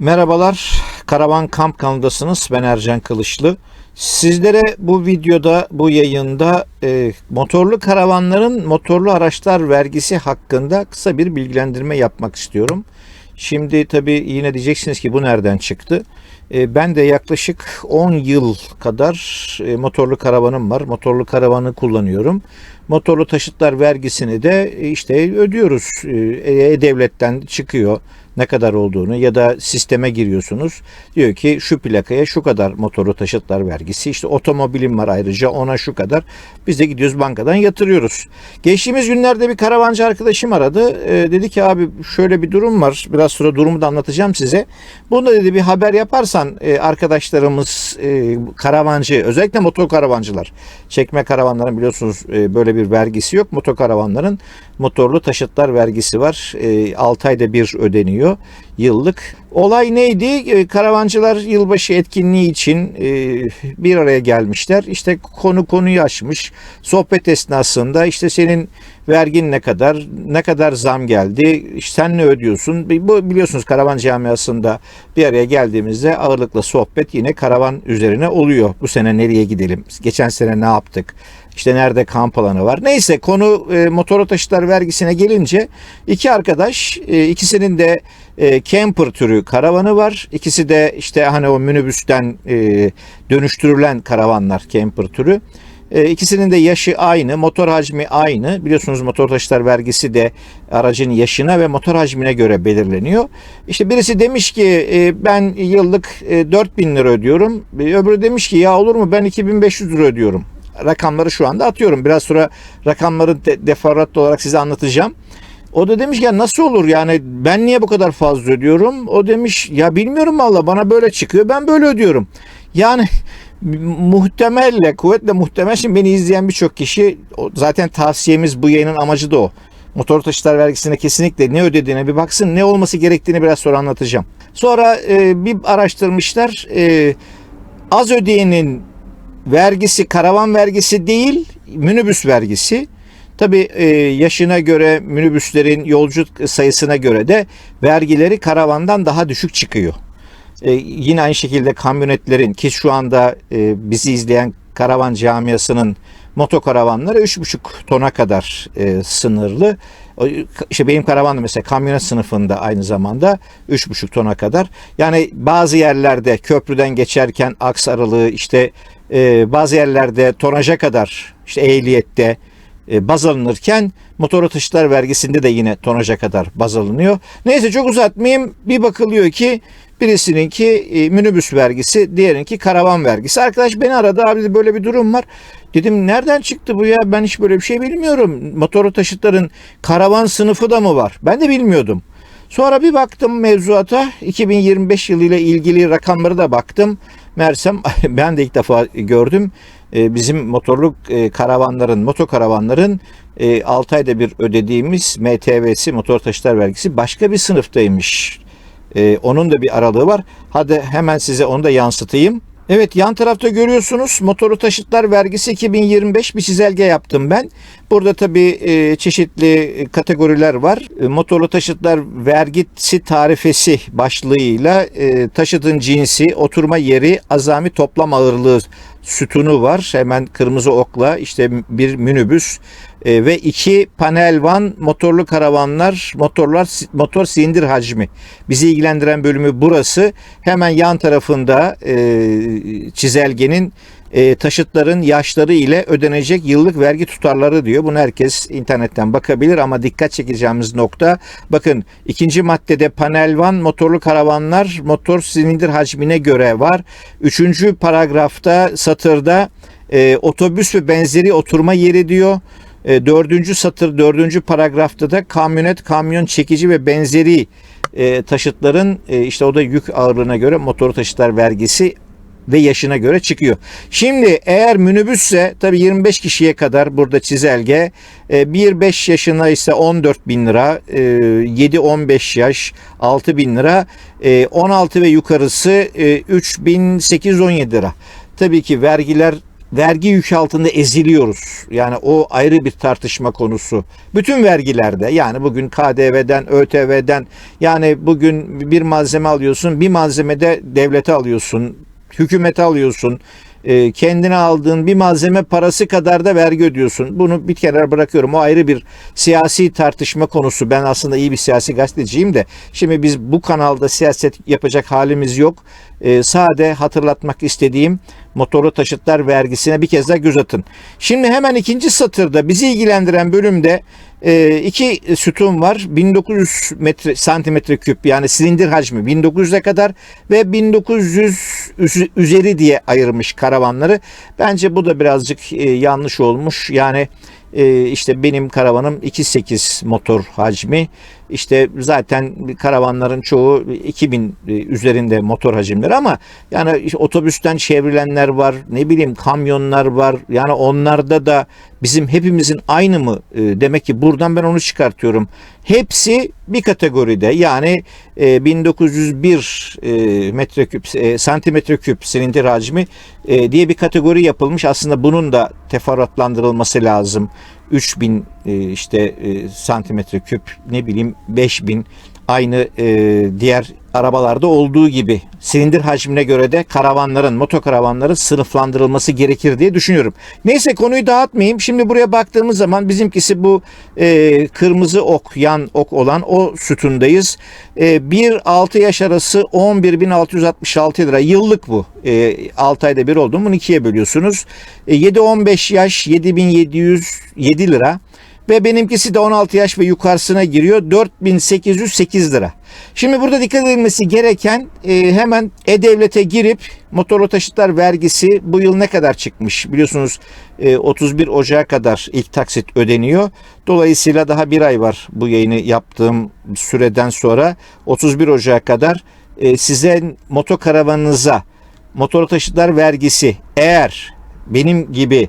Merhabalar, Karavan Kamp kanalındasınız. Ben Ercan Kılıçlı. Sizlere bu videoda, bu yayında e, motorlu karavanların motorlu araçlar vergisi hakkında kısa bir bilgilendirme yapmak istiyorum. Şimdi tabii yine diyeceksiniz ki bu nereden çıktı? E, ben de yaklaşık 10 yıl kadar e, motorlu karavanım var. Motorlu karavanı kullanıyorum. Motorlu taşıtlar vergisini de e, işte ödüyoruz. E, E-Devlet'ten çıkıyor ne kadar olduğunu ya da sisteme giriyorsunuz. Diyor ki şu plakaya şu kadar motorlu taşıtlar vergisi. İşte otomobilim var ayrıca ona şu kadar. Biz de gidiyoruz bankadan yatırıyoruz. Geçtiğimiz günlerde bir karavancı arkadaşım aradı. E, dedi ki abi şöyle bir durum var. Biraz sonra durumu da anlatacağım size. Bunda dedi bir haber yaparsan e, arkadaşlarımız e, karavancı özellikle motor karavancılar çekme karavanların biliyorsunuz e, böyle bir vergisi yok. Motor karavanların motorlu taşıtlar vergisi var. E, 6 ayda bir ödeniyor yıllık. Olay neydi? E, Karavancılar yılbaşı etkinliği için e, bir araya gelmişler. İşte konu konuyu açmış. Sohbet esnasında işte senin vergin ne kadar, ne kadar zam geldi, sen ne ödüyorsun? Bu biliyorsunuz karavan camiasında bir araya geldiğimizde ağırlıkla sohbet yine karavan üzerine oluyor. Bu sene nereye gidelim? Geçen sene ne yaptık? İşte nerede kamp alanı var. Neyse konu e, motorlu taşıtlar vergisine gelince iki arkadaş ikisinin de e, camper türü karavanı var. İkisi de işte hani o minibüsten e, dönüştürülen karavanlar camper türü. E, ikisinin de yaşı aynı, motor hacmi aynı. Biliyorsunuz motor taşıtlar vergisi de aracın yaşına ve motor hacmine göre belirleniyor. İşte birisi demiş ki e, ben yıllık e, 4000 lira ödüyorum. E, öbürü demiş ki ya olur mu ben 2500 lira ödüyorum. Rakamları şu anda atıyorum. Biraz sonra rakamları de, defaratlı olarak size anlatacağım. O da demiş ya nasıl olur yani ben niye bu kadar fazla ödüyorum? O demiş ya bilmiyorum valla bana böyle çıkıyor ben böyle ödüyorum. Yani muhtemelle kuvvetle muhtemel şimdi beni izleyen birçok kişi zaten tavsiyemiz bu yayının amacı da o. Motor taşıtlar vergisine kesinlikle ne ödediğine bir baksın ne olması gerektiğini biraz sonra anlatacağım. Sonra e, bir araştırmışlar e, az ödeyenin vergisi karavan vergisi değil minibüs vergisi. Tabi e, yaşına göre minibüslerin yolcu sayısına göre de vergileri karavandan daha düşük çıkıyor. E, yine aynı şekilde kamyonetlerin ki şu anda e, bizi izleyen karavan camiasının motokaravanları 3,5 tona kadar sınırlı. İşte benim karavan mesela kamyonet sınıfında aynı zamanda 3,5 tona kadar. Yani bazı yerlerde köprüden geçerken aks aralığı işte bazı yerlerde tonaja kadar işte ehliyette baz alınırken motor taşıtlar vergisinde de yine tonaja kadar baz alınıyor. Neyse çok uzatmayayım. Bir bakılıyor ki birisininki e, minibüs vergisi, diğerinki karavan vergisi. Arkadaş beni aradı abi böyle bir durum var. Dedim nereden çıktı bu ya ben hiç böyle bir şey bilmiyorum. Motorlu taşıtların karavan sınıfı da mı var? Ben de bilmiyordum. Sonra bir baktım mevzuata 2025 yılıyla ilgili rakamları da baktım. Mersem ben de ilk defa gördüm. Ee, bizim motorlu e, karavanların, motokaravanların 6 e, ayda bir ödediğimiz MTV'si, motor taşıtlar vergisi başka bir sınıftaymış. Ee, onun da bir aralığı var. Hadi hemen size onu da yansıtayım. Evet yan tarafta görüyorsunuz motorlu taşıtlar vergisi 2025 bir çizelge yaptım ben. Burada tabii e, çeşitli kategoriler var. E, motorlu taşıtlar vergisi tarifesi başlığıyla e, taşıtın cinsi, oturma yeri, azami toplam ağırlığı sütunu var. Hemen kırmızı okla işte bir minibüs e, ve iki panel van motorlu karavanlar, motorlar motor silindir hacmi. Bizi ilgilendiren bölümü burası. Hemen yan tarafında e, çizelgenin e, taşıtların yaşları ile ödenecek yıllık vergi tutarları diyor. Bunu herkes internetten bakabilir ama dikkat çekeceğimiz nokta bakın ikinci maddede panel van motorlu karavanlar motor silindir hacmine göre var. Üçüncü paragrafta satırda e, otobüs ve benzeri oturma yeri diyor. E, dördüncü satır dördüncü paragrafta da kamyonet, kamyon çekici ve benzeri e, taşıtların e, işte o da yük ağırlığına göre motor taşıtlar vergisi ve yaşına göre çıkıyor. Şimdi eğer minibüsse tabi 25 kişiye kadar burada çizelge 1-5 e, yaşına ise 14 bin lira 7-15 e, yaş 6 bin lira 16 e, ve yukarısı 3817 lira. Tabii ki vergiler vergi yükü altında eziliyoruz. Yani o ayrı bir tartışma konusu. Bütün vergilerde yani bugün KDV'den, ÖTV'den yani bugün bir malzeme alıyorsun, bir malzemede devlete alıyorsun, hükümete alıyorsun. E, kendine aldığın bir malzeme parası kadar da vergi ödüyorsun. Bunu bir kenara bırakıyorum. O ayrı bir siyasi tartışma konusu. Ben aslında iyi bir siyasi gazeteciyim de. Şimdi biz bu kanalda siyaset yapacak halimiz yok. E, sade hatırlatmak istediğim motorlu taşıtlar vergisine bir kez daha göz atın. Şimdi hemen ikinci satırda bizi ilgilendiren bölümde e, iki sütun var. 1900 metre santimetre küp yani silindir hacmi 1900'e kadar ve 1900 üzeri diye ayırmış karavanları. Bence bu da birazcık e, yanlış olmuş. Yani e, işte benim karavanım 2.8 motor hacmi. İşte zaten karavanların çoğu 2000 e, üzerinde motor hacimleri ama yani işte otobüsten çevrilenler var, ne bileyim kamyonlar var. Yani onlarda da bizim hepimizin aynı mı? E, demek ki buradan ben onu çıkartıyorum. Hepsi bir kategoride yani e, 1901 e, metreküp santimetre küp silindir hacmi diye bir kategori yapılmış. Aslında bunun da teferruatlandırılması lazım. 3000 e, işte e, santimetre küp ne bileyim 5000 aynı e, diğer arabalarda olduğu gibi silindir hacmine göre de karavanların, motokaravanların sınıflandırılması gerekir diye düşünüyorum. Neyse konuyu dağıtmayayım. Şimdi buraya baktığımız zaman bizimkisi bu e, kırmızı ok, yan ok olan o sütundayız. E, 1-6 yaş arası 11.666 lira. Yıllık bu. E, 6 ayda bir oldu. Bunu ikiye bölüyorsunuz. E, 7-15 yaş 7.707 lira ve benimkisi de 16 yaş ve yukarısına giriyor 4808 lira. Şimdi burada dikkat edilmesi gereken e, hemen E-Devlet'e girip motorlu taşıtlar vergisi bu yıl ne kadar çıkmış biliyorsunuz e, 31 Ocağı kadar ilk taksit ödeniyor. Dolayısıyla daha bir ay var bu yayını yaptığım süreden sonra 31 Ocağı kadar e, size motokaravanınıza motorlu taşıtlar vergisi eğer benim gibi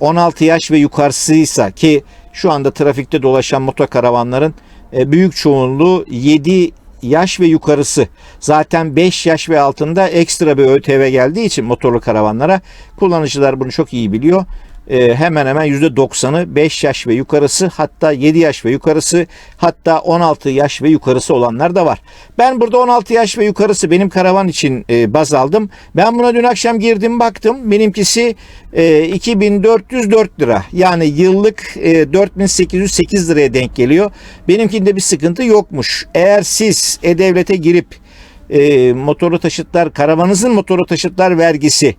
16 yaş ve yukarısıysa ki şu anda trafikte dolaşan motokaravanların e, büyük çoğunluğu 7 yaş ve yukarısı. Zaten 5 yaş ve altında ekstra bir ÖTV geldiği için motorlu karavanlara kullanıcılar bunu çok iyi biliyor e, hemen hemen %90'ı 5 yaş ve yukarısı hatta 7 yaş ve yukarısı hatta 16 yaş ve yukarısı olanlar da var. Ben burada 16 yaş ve yukarısı benim karavan için e, baz aldım. Ben buna dün akşam girdim baktım. Benimkisi e, 2404 lira. Yani yıllık e, 4808 liraya denk geliyor. Benimkinde bir sıkıntı yokmuş. Eğer siz E-Devlet'e girip e, motorlu taşıtlar, karavanınızın motorlu taşıtlar vergisi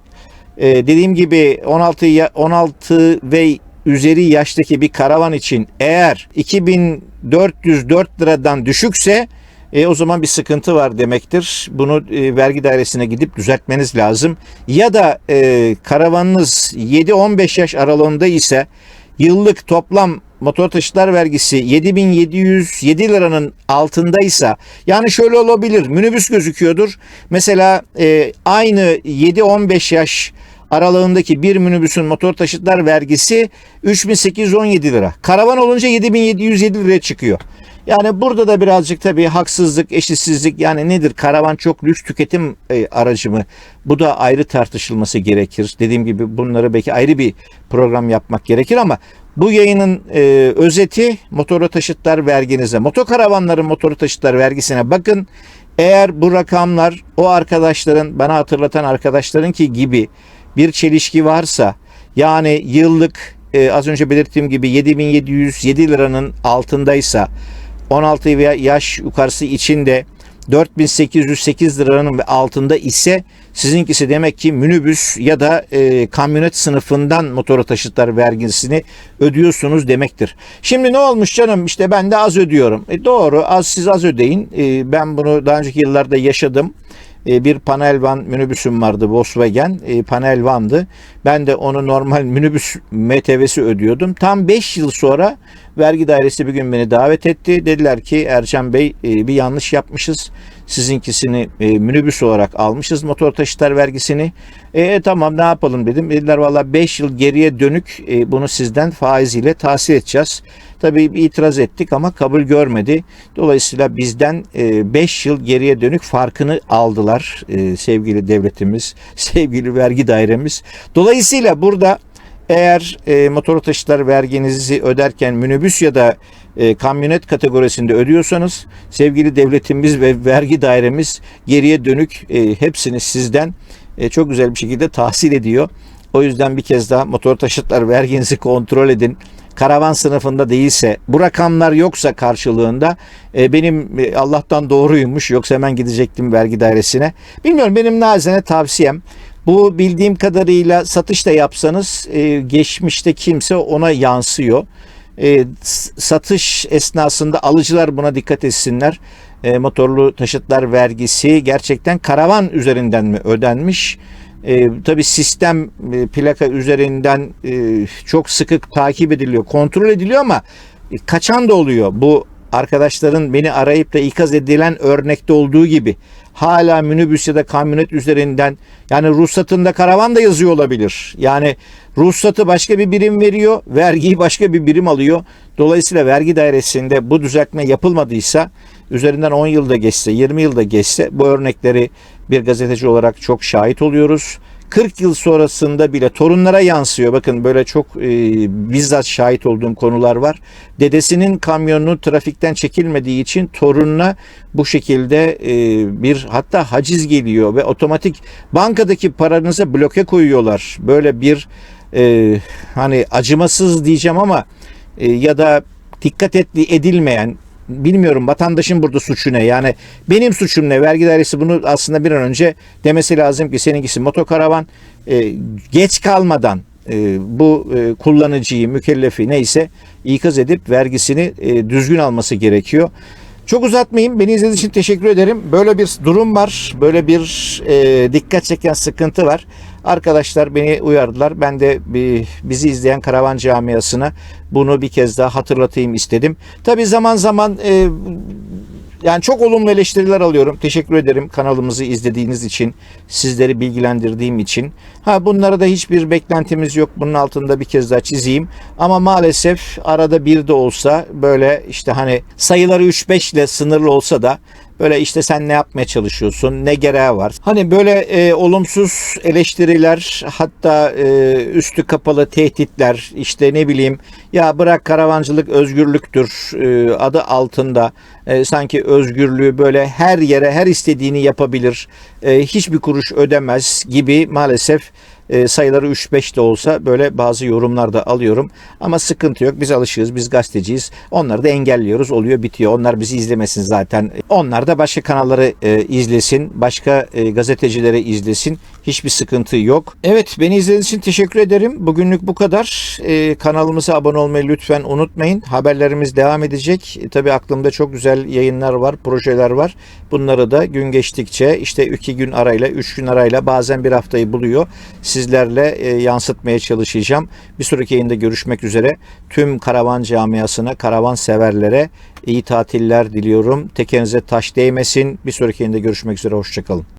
ee, dediğim gibi 16 16 ve üzeri yaştaki bir karavan için eğer 2404 liradan düşükse e, o zaman bir sıkıntı var demektir. Bunu e, vergi dairesine gidip düzeltmeniz lazım. Ya da e, karavanınız 7-15 yaş aralığında ise yıllık toplam motor taşıtlar vergisi 7707 liranın altındaysa yani şöyle olabilir minibüs gözüküyordur. Mesela e, aynı 7-15 yaş aralığındaki bir minibüsün motor taşıtlar vergisi 3817 lira. Karavan olunca 7707 liraya çıkıyor. Yani burada da birazcık tabii haksızlık, eşitsizlik yani nedir? Karavan çok lüks tüketim e, aracı mı? Bu da ayrı tartışılması gerekir. Dediğim gibi bunları belki ayrı bir program yapmak gerekir ama bu yayının e, özeti motorlu taşıtlar verginize, motokaravanların motorlu taşıtlar vergisine bakın. Eğer bu rakamlar o arkadaşların bana hatırlatan arkadaşların ki gibi bir çelişki varsa yani yıllık e, az önce belirttiğim gibi 7707 liranın altındaysa 16 veya yaş yukarısı içinde 4808 liranın altında ise sizinkisi demek ki minibüs ya da e, kamyonet sınıfından motor taşıtlar vergisini ödüyorsunuz demektir. Şimdi ne olmuş canım işte ben de az ödüyorum. E doğru az siz az ödeyin. E, ben bunu daha önceki yıllarda yaşadım. E, bir panel van minibüsüm vardı Volkswagen e, panel vandı. Ben de onu normal minibüs MTV'si ödüyordum. Tam 5 yıl sonra Vergi dairesi bir gün beni davet etti. Dediler ki Ercan Bey e, bir yanlış yapmışız. Sizinkisini e, minibüs olarak almışız motor taşıtlar vergisini. E, tamam ne yapalım dedim. Dediler valla 5 yıl geriye dönük e, bunu sizden faiziyle tahsil edeceğiz. Tabii bir itiraz ettik ama kabul görmedi. Dolayısıyla bizden 5 yıl geriye dönük farkını aldılar e, sevgili devletimiz, sevgili vergi dairemiz. Dolayısıyla burada eğer e, motor taşıtlar verginizi öderken minibüs ya da e, kamyonet kategorisinde ödüyorsanız sevgili devletimiz ve vergi dairemiz geriye dönük e, hepsini sizden e, çok güzel bir şekilde tahsil ediyor. O yüzden bir kez daha motor taşıtlar verginizi kontrol edin. Karavan sınıfında değilse bu rakamlar yoksa karşılığında e, benim e, Allah'tan doğruymuş yoksa hemen gidecektim vergi dairesine. Bilmiyorum benim nazene tavsiyem bu bildiğim kadarıyla satış da yapsanız e, geçmişte kimse ona yansıyor. E, satış esnasında alıcılar buna dikkat etsinler. E, motorlu taşıtlar vergisi gerçekten karavan üzerinden mi ödenmiş? E, tabii sistem e, plaka üzerinden e, çok sıkı takip ediliyor, kontrol ediliyor ama e, kaçan da oluyor. Bu arkadaşların beni arayıp da ikaz edilen örnekte olduğu gibi hala minibüs ya da kamyonet üzerinden yani ruhsatında karavan da yazıyor olabilir. Yani ruhsatı başka bir birim veriyor, vergiyi başka bir birim alıyor. Dolayısıyla vergi dairesinde bu düzeltme yapılmadıysa üzerinden 10 yılda geçse, 20 yılda geçse bu örnekleri bir gazeteci olarak çok şahit oluyoruz. 40 yıl sonrasında bile torunlara yansıyor. Bakın böyle çok e, bizzat şahit olduğum konular var. Dedesinin kamyonu trafikten çekilmediği için torununa bu şekilde e, bir hatta haciz geliyor ve otomatik bankadaki paranıza bloke koyuyorlar. Böyle bir e, hani acımasız diyeceğim ama e, ya da dikkat edilmeyen bilmiyorum vatandaşın burada suçu ne? Yani benim suçum ne? Vergi dairesi bunu aslında bir an önce demesi lazım ki seninkisi motokaravan e, geç kalmadan e, bu e, kullanıcıyı, mükellefi neyse ikaz edip vergisini e, düzgün alması gerekiyor. Çok uzatmayayım. Beni izlediğiniz için teşekkür ederim. Böyle bir durum var. Böyle bir e, dikkat çeken sıkıntı var. Arkadaşlar beni uyardılar. Ben de bizi izleyen karavan camiasına bunu bir kez daha hatırlatayım istedim. Tabi zaman zaman e, yani çok olumlu eleştiriler alıyorum. Teşekkür ederim kanalımızı izlediğiniz için, sizleri bilgilendirdiğim için. Ha bunlara da hiçbir beklentimiz yok. Bunun altında bir kez daha çizeyim. Ama maalesef arada bir de olsa böyle işte hani sayıları 3-5 ile sınırlı olsa da Böyle işte sen ne yapmaya çalışıyorsun, ne gereği var. Hani böyle e, olumsuz eleştiriler, hatta e, üstü kapalı tehditler, işte ne bileyim ya bırak karavancılık özgürlüktür e, adı altında e, sanki özgürlüğü böyle her yere her istediğini yapabilir, e, hiçbir kuruş ödemez gibi maalesef e, sayıları 3-5 de olsa böyle bazı yorumlar da alıyorum. Ama sıkıntı yok. Biz alışığız. Biz gazeteciyiz. Onları da engelliyoruz. Oluyor bitiyor. Onlar bizi izlemesin zaten. Onlar da başka kanalları e, izlesin. Başka e, gazetecileri izlesin. Hiçbir sıkıntı yok. Evet beni izlediğiniz için teşekkür ederim. Bugünlük bu kadar. E, kanalımıza abone olmayı lütfen unutmayın. Haberlerimiz devam edecek. E, tabii aklımda çok güzel yayınlar var, projeler var. Bunları da gün geçtikçe işte iki gün arayla, üç gün arayla bazen bir haftayı buluyor sizlerle e, yansıtmaya çalışacağım. Bir sonraki yayında görüşmek üzere. Tüm karavan camiasına, karavan severlere iyi tatiller diliyorum. Tekenize taş değmesin. Bir sonraki yayında görüşmek üzere. Hoşçakalın.